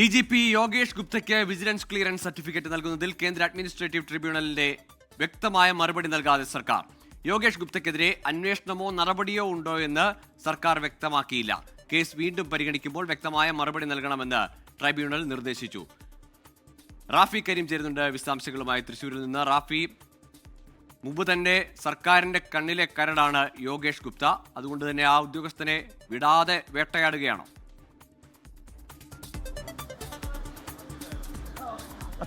D G P Yogesh ഗുപ്തയ്ക്ക് vigilance clearance certificate നൽകുന്നതിൽ കേന്ദ്ര അഡ്മിനിസ്ട്രേറ്റീവ് ട്രിബ്യൂണലിന്റെ വ്യക്തമായ മറുപടി നൽകാതെ സർക്കാർ. യോഗേഷ് ഗുപ്തയ്ക്കെതിരെ അന്വേഷണമോ നടപടിയോ ഉണ്ടോ എന്ന് സർക്കാർ വ്യക്തമാക്കിയില്ല. കേസ് വീണ്ടും പരിഗണിക്കുമ്പോൾ വ്യക്തമായ മറുപടി നൽകണമെന്ന് ട്രൈബ്യൂണൽ നിർദ്ദേശിച്ചു. റാഫി കരീം ചേരുന്നുണ്ട് വിശദാംശങ്ങളുമായി. തൃശൂരിൽ നിന്ന് റാഫി മുമ്പ് തന്നെ സർക്കാരിന്റെ കണ്ണിലെ കരടാണ് യോഗേഷ് ഗുപ്ത. അതുകൊണ്ട് തന്നെ ആ ഉദ്യോഗസ്ഥനെ വിടാതെ വേട്ടയാടുകയാണോ?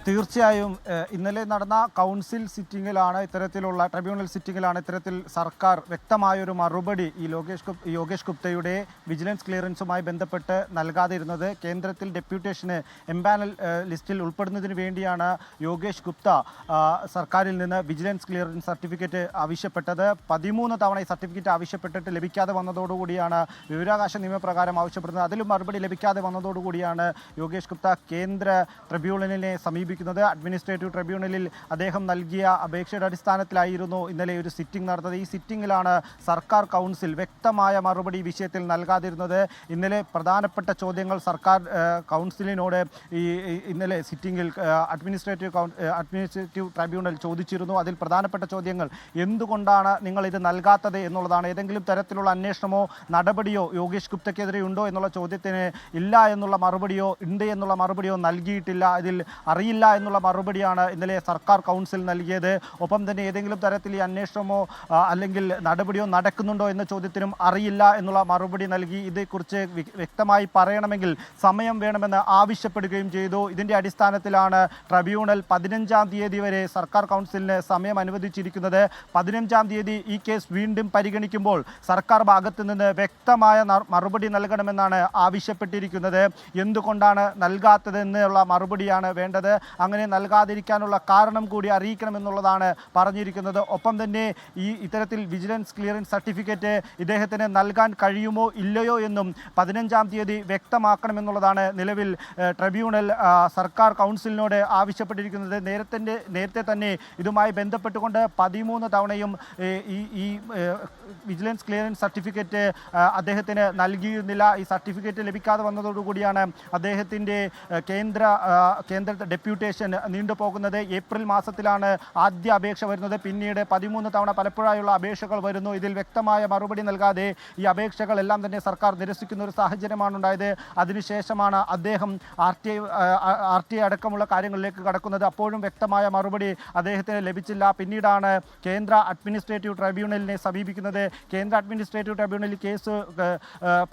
തീർച്ചയായും ഇന്നലെ നടന്ന കൗൺസിൽ സിറ്റിങ്ങിലാണ് ഇത്തരത്തിലുള്ള ട്രിബ്യൂണൽ സിറ്റിങ്ങിലാണ് ഇത്തരത്തിൽ സർക്കാർ വ്യക്തമായൊരു മറുപടി ഈ ലോകേഷ് യോഗേഷ് ഗുപ്തയുടെ വിജിലൻസ് ക്ലിയറൻസുമായി ബന്ധപ്പെട്ട് നൽകാതിരുന്നത്. കേന്ദ്രത്തിൽ ഡെപ്യൂട്ടേഷന് എംപാനൽ ലിസ്റ്റിൽ ഉൾപ്പെടുന്നതിന് വേണ്ടിയാണ് യോഗേഷ് ഗുപ്ത സർക്കാരിൽ നിന്ന് വിജിലൻസ് ക്ലിയറൻസ് സർട്ടിഫിക്കറ്റ് ആവശ്യപ്പെട്ടത്. പതിമൂന്ന് തവണ ഈ സർട്ടിഫിക്കറ്റ് ആവശ്യപ്പെട്ടിട്ട് ലഭിക്കാതെ വന്നതോടുകൂടിയാണ് വിവരാകാശ നിയമപ്രകാരം ആവശ്യപ്പെടുന്നത്. അതിലും മറുപടി ലഭിക്കാതെ വന്നതോടുകൂടിയാണ് യോഗേഷ് ഗുപ്ത കേന്ദ്ര ട്രിബ്യൂണലിനെ സമീപിക്കുന്നത്. അഡ്മിനിസ്ട്രേറ്റീവ് ട്രിബ്യൂണലിൽ അദ്ദേഹം നൽകിയ അപേക്ഷയുടെ അടിസ്ഥാനത്തിലായിരുന്നു ഇന്നലെ ഒരു സിറ്റിംഗ് നടന്നത്. ഈ സിറ്റിംഗിലാണ് സർക്കാർ കൗൺസിൽ വ്യക്തമായ മറുപടി വിഷയത്തിൽ നൽകാതിരുന്നത്. ഇന്നലെ പ്രധാനപ്പെട്ട ചോദ്യങ്ങൾ സർക്കാർ കൗൺസിലിനോട് ഈ ഇന്നലെ സിറ്റിംഗിൽ അഡ്മിനിസ്ട്രേറ്റീവ് അഡ്മിനിസ്ട്രേറ്റീവ് ട്രൈബ്യൂണൽ ചോദിച്ചിരുന്നു. അതിൽ പ്രധാനപ്പെട്ട ചോദ്യങ്ങൾ എന്തുകൊണ്ടാണ് നിങ്ങൾ ഇത് നൽകാത്തത് എന്നുള്ളതാണ്. ഏതെങ്കിലും തരത്തിലുള്ള അന്വേഷണമോ നടപടിയോ യോഗേഷ് ഗുപ്തയ്ക്കെതിരെ ഉണ്ടോ എന്നുള്ള ചോദ്യത്തിന് ഇല്ല എന്നുള്ള മറുപടിയോ ഉണ്ട് എന്നുള്ള മറുപടിയോ നൽകിയിട്ടില്ല. അതിൽ അറിയില്ല എന്നുള്ള മറുപടിയാണ് ഇന്നലെ സർക്കാർ കൗൺസിൽ നൽകിയത്. ഒപ്പം തന്നെ ഏതെങ്കിലും തരത്തിൽ ഈ അന്വേഷണമോ അല്ലെങ്കിൽ നടപടിയോ നടക്കുന്നുണ്ടോ എന്ന ചോദ്യത്തിനും അറിയില്ല എന്നുള്ള മറുപടി നൽകി. ഇതേക്കുറിച്ച് വ്യക്തമായി പറയണമെങ്കിൽ സമയം വേണമെന്ന് ആവശ്യപ്പെടുകയും ചെയ്തു. ഇതിന്റെ അടിസ്ഥാനത്തിലാണ് ട്രibunal പതിനഞ്ചാം തീയതി വരെ സർക്കാർ കൗൺസിലിന് സമയം അനുവദിച്ചിരിക്കുന്നത്. പതിനഞ്ചാം തീയതി ഈ കേസ് വീണ്ടും പരിഗണിക്കുമ്പോൾ സർക്കാർ ഭാഗത്ത് നിന്ന് വ്യക്തമായ മറുപടി നൽകണമെന്നാണ് ആവശ്യപ്പെട്ടിരിക്കുന്നത്. എന്തുകൊണ്ടാണ് നൽകാത്തതെന്നുള്ള മറുപടിയാണ് വേണ്ടത്. അങ്ങനെ നൽകാതിരിക്കാനുള്ള കാരണം കൂടി അറിയിക്കണമെന്നുള്ളതാണ് പറഞ്ഞിരിക്കുന്നത്. ഒപ്പം തന്നെ ഈ ഇത്തരത്തിൽ വിജിലൻസ് ക്ലിയറൻസ് സർട്ടിഫിക്കറ്റ് ഇദ്ദേഹത്തിന് നൽകാൻ കഴിയുമോ ഇല്ലയോ എന്നും പതിനഞ്ചാം തീയതി വ്യക്തമാക്കണമെന്നുള്ളതാണ് നിലവിൽ ട്രിബ്യൂണൽ സർക്കാർ കൗൺസിലിനോട് ആവശ്യപ്പെട്ടിരിക്കുന്നത്. നേരത്തെ നേരത്തെ തന്നെ ഇതുമായി ബന്ധപ്പെട്ടുകൊണ്ട് പതിമൂന്ന് തവണയും ഈ ഈ വിജിലൻസ് ക്ലിയറൻസ് സർട്ടിഫിക്കറ്റ് അദ്ദേഹത്തിന് നൽകിയിരുന്നില്ല. ഈ സർട്ടിഫിക്കറ്റ് ലഭിക്കാതെ വന്നതോടുകൂടിയാണ് അദ്ദേഹത്തിന്റെ കേന്ദ്ര കേന്ദ്ര ആ, കേന്ദ്ര നീണ്ടു പോകുന്നത് ഏപ്രിൽ മാസത്തിലാണ് ആദ്യ അപേക്ഷ വരുന്നത്. പിന്നീട് പതിമൂന്ന് തവണ പലപ്പോഴായുള്ള അപേക്ഷകൾ വരുന്നു. ഇതിൽ വ്യക്തമായ മറുപടി നൽകാതെ ഈ അപേക്ഷകളെല്ലാം തന്നെ സർക്കാർ നിരസിക്കുന്ന ഒരു സാഹചര്യമാണ് ഉണ്ടായത്. അതിനുശേഷമാണ് അദ്ദേഹം ആർ ടി ആർ ടി അടക്കമുള്ള കാര്യങ്ങളിലേക്ക് കടക്കുന്നത്. അപ്പോഴും വ്യക്തമായ മറുപടി അദ്ദേഹത്തിന് ലഭിച്ചില്ല. പിന്നീടാണ് കേന്ദ്ര അഡ്മിനിസ്ട്രേറ്റീവ് ട്രൈബ്യൂണലിനെ സമീപിക്കുന്നത്. കേന്ദ്ര അഡ്മിനിസ്ട്രേറ്റീവ് ട്രൈബ്യൂണലിൽ കേസ്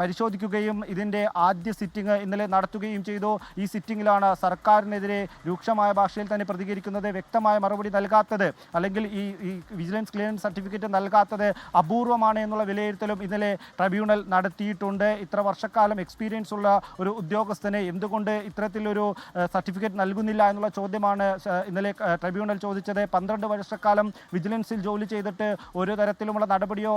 പരിശോധിക്കുകയും ഇതിന്റെ ആദ്യ സിറ്റിംഗ് ഇന്നലെ നടത്തുകയും ചെയ്തു. ഈ സിറ്റിംഗിലാണ് സർക്കാരിനെതിരെ രൂക്ഷമായ ഭാഷയിൽ തന്നെ പ്രതികരിക്കുന്നത് വ്യക്തമായ മറുപടി നൽകാത്തത് അല്ലെങ്കിൽ ഈ ഈ വിജിലൻസ് ക്ലിയറൻസ് സർട്ടിഫിക്കറ്റ് നൽകാത്തത് അപൂർവമാണ് എന്നുള്ള വിലയിരുത്തലും ഇന്നലെ ട്രൈബ്യൂണൽ നടത്തിയിട്ടുണ്ട്. ഇത്ര വർഷക്കാലം എക്സ്പീരിയൻസ് ഉള്ള ഒരു ഉദ്യോഗസ്ഥന് എന്തുകൊണ്ട് ഇത്തരത്തിലൊരു സർട്ടിഫിക്കറ്റ് നൽകുന്നില്ല എന്നുള്ള ചോദ്യമാണ് ഇന്നലെ ട്രൈബ്യൂണൽ ചോദിച്ചത്. പന്ത്രണ്ട് വർഷക്കാലം വിജിലൻസിൽ ജോലി ചെയ്തിട്ട് ഒരു തരത്തിലുമുള്ള നടപടിയോ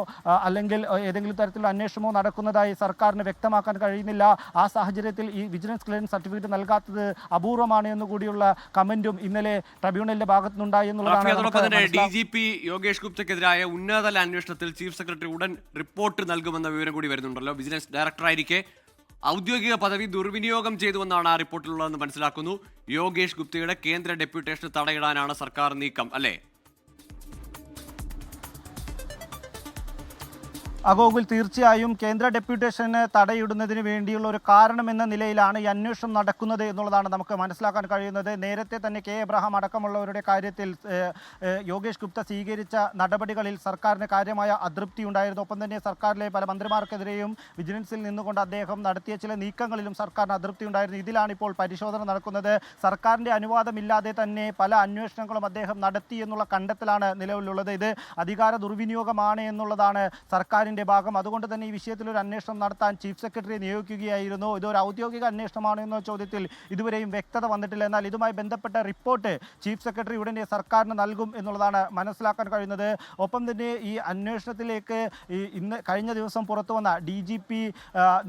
അല്ലെങ്കിൽ ഏതെങ്കിലും തരത്തിലുള്ള അന്വേഷണമോ നടക്കുന്നതായി സർക്കാരിന് വ്യക്തമാക്കാൻ കഴിയുന്നില്ല. ആ സാഹചര്യത്തിൽ ഈ വിജിലൻസ് ക്ലിയറൻസ് സർട്ടിഫിക്കറ്റ് നൽകാത്തത് അപൂർവമാണ് എന്നുകൂടിയുള്ള കമന്റും ഇന്നലെ ട്രൈബ്യൂണലിന്റെ ഭാഗത്തുനിന്നുണ്ടായി നിന്നുണ്ടായി എന്നുള്ളതാണ് ഡി ജി പി യോഗേഷ് ഗുപ്തക്കെതിരായ ഉന്നതതല അന്വേഷണത്തിൽ ചീഫ് സെക്രട്ടറി ഉടൻ റിപ്പോർട്ട് നൽകുമെന്ന വിവരം കൂടി വരുന്നുണ്ടല്ലോ. വിജിലൻസ് ഡയറക്ടറായിരിക്കെ ഔദ്യോഗിക പദവി ദുർവിനിയോഗം ചെയ്തുവെന്നാണ് ആ റിപ്പോർട്ടിലുള്ളതെന്ന് മനസ്സിലാക്കുന്നു. യോഗേഷ് ഗുപ്തയുടെ കേന്ദ്ര ഡെപ്യൂട്ടേഷന് തടയിടാനാണ് സർക്കാർ നീക്കം അല്ലേ? അഗോകുൽ തീർച്ചയായും കേന്ദ്ര ഡെപ്യൂട്ടേഷന് തടയിടുന്നതിന് വേണ്ടിയുള്ള ഒരു കാരണമെന്ന നിലയിലാണ് ഈ അന്വേഷണം നടക്കുന്നത് എന്നുള്ളതാണ് നമുക്ക് മനസ്സിലാക്കാൻ കഴിയുന്നത്. നേരത്തെ തന്നെ കെ. എബ്രഹാം അടക്കമുള്ളവരുടെ കാര്യത്തിൽ യോഗേഷ് ഗുപ്ത സ്വീകരിച്ച നടപടികളിൽ സർക്കാരിന് കാര്യമായ അതൃപ്തി ഉണ്ടായിരുന്നു. ഒപ്പം തന്നെ സർക്കാരിലെ പല മന്ത്രിമാർക്കെതിരെയും വിജിലൻസിൽ നിന്നുകൊണ്ട് അദ്ദേഹം നടത്തിയ ചില നീക്കങ്ങളിലും സർക്കാരിന് അതൃപ്തി ഉണ്ടായിരുന്നു. ഇതിലാണ് ഇപ്പോൾ പരിശോധന നടക്കുന്നത്. സർക്കാരിന്റെ അനുവാദമില്ലാതെ തന്നെ പല അന്വേഷണങ്ങളും അദ്ദേഹം നടത്തി എന്നുള്ള കണ്ടെത്തലാണ് നിലവിലുള്ളത്. ഇത് അധികാര ദുർവിനിയോഗമാണ് എന്നുള്ളതാണ് സർക്കാരിന്റെ ഭാഗം. അതുകൊണ്ട് തന്നെ ഈ വിഷയത്തിൽ ഒരു അന്വേഷണം നടത്താൻ ചീഫ് സെക്രട്ടറിയെ നിയോഗിക്കുകയായിരുന്നു. ഇതൊരു ഔദ്യോഗിക അന്വേഷണമാണ് എന്ന ചോദ്യത്തിൽ ഇതുവരെയും വ്യക്തത വന്നിട്ടില്ല. എന്നാൽ ഇതുമായി ബന്ധപ്പെട്ട റിപ്പോർട്ട് ചീഫ് സെക്രട്ടറി ഉടനെ സർക്കാരിന് നൽകും എന്നുള്ളതാണ് മനസ്സിലാക്കാൻ കഴിയുന്നത്. ഒപ്പം തന്നെ ഈ അന്വേഷണത്തിലേക്ക് ഇന്ന് കഴിഞ്ഞ ദിവസം പുറത്തു വന്ന ഡി ജി പി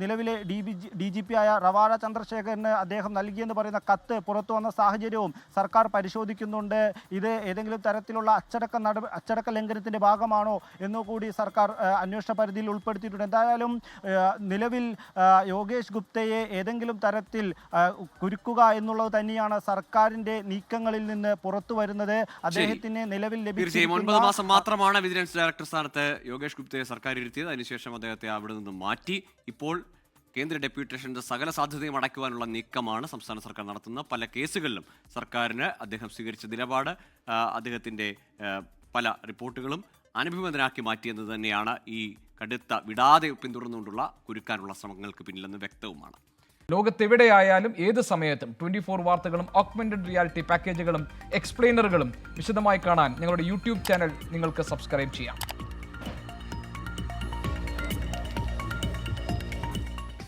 നിലവിലെ D B D G P ആയ റവാഡ ചന്ദ്രശേഖരന് അദ്ദേഹം നൽകിയെന്ന് പറയുന്ന കത്ത് പുറത്തു വന്ന സാഹചര്യവും സർക്കാർ പരിശോധിക്കുന്നുണ്ട്. ഇത് ഏതെങ്കിലും തരത്തിലുള്ള അച്ചടക്ക നട അച്ചടക്ക ലംഘനത്തിന്റെ ഭാഗമാണോ എന്നുകൂടി സർക്കാർ ആ, അന്വേഷണ പരിധിയിൽ ഉൾപ്പെടുത്തിയിട്ടുണ്ട്. എന്തായാലും നിലവിൽ യോഗേഷ് ഗുപ്തയെ ഏതെങ്കിലും തരത്തിൽ കുരുക്കുക എന്നുള്ളത് തന്നെയാണ് സർക്കാരിന്റെ നീക്കങ്ങളിൽ നിന്ന് പുറത്തു വരുന്നത്. അദ്ദേഹത്തിന് നിലവിൽ ഒൻപത് മാസം മാത്രമാണ് വിജിലൻസ് ഡയറക്ടർ സ്ഥാനത്ത് യോഗേഷ് ഗുപ്തയെ സർക്കാർ ഇരുത്തിയത്. അതിനുശേഷം അദ്ദേഹത്തെ അവിടെ നിന്ന് മാറ്റി. ഇപ്പോൾ കേന്ദ്ര ഡെപ്യൂട്ടേഷന്റെ സകല സാധ്യതയും അടയ്ക്കുവാനുള്ള നീക്കമാണ് സംസ്ഥാന സർക്കാർ നടത്തുന്ന പല കേസുകളിലും സർക്കാരിന് അദ്ദേഹം സ്വീകരിച്ച നിലപാട് അദ്ദേഹത്തിന്റെ പല റിപ്പോർട്ടുകളും അനുഭവനാക്കി മാറ്റിയെന്ന് തന്നെയാണ് ഈ കടുത്ത വിടാതെ പിന്തുടർന്നുകൊണ്ടുള്ള കുരുക്കാനുള്ള ശ്രമങ്ങൾക്ക് പിന്നിലെന്ന് വ്യക്തവുമാണ്. ലോകത്തെവിടെയായാലും ഏത് സമയത്തും ട്വന്റി ഫോർ വാർത്തകളും ഓഗ്മെന്റഡ് റിയാലിറ്റി പാക്കേജുകളും എക്സ്പ്ലെയിനറുകളും വിശദമായി കാണാൻ ഞങ്ങളുടെ യൂട്യൂബ് ചാനൽ നിങ്ങൾക്ക് സബ്സ്ക്രൈബ് ചെയ്യാം.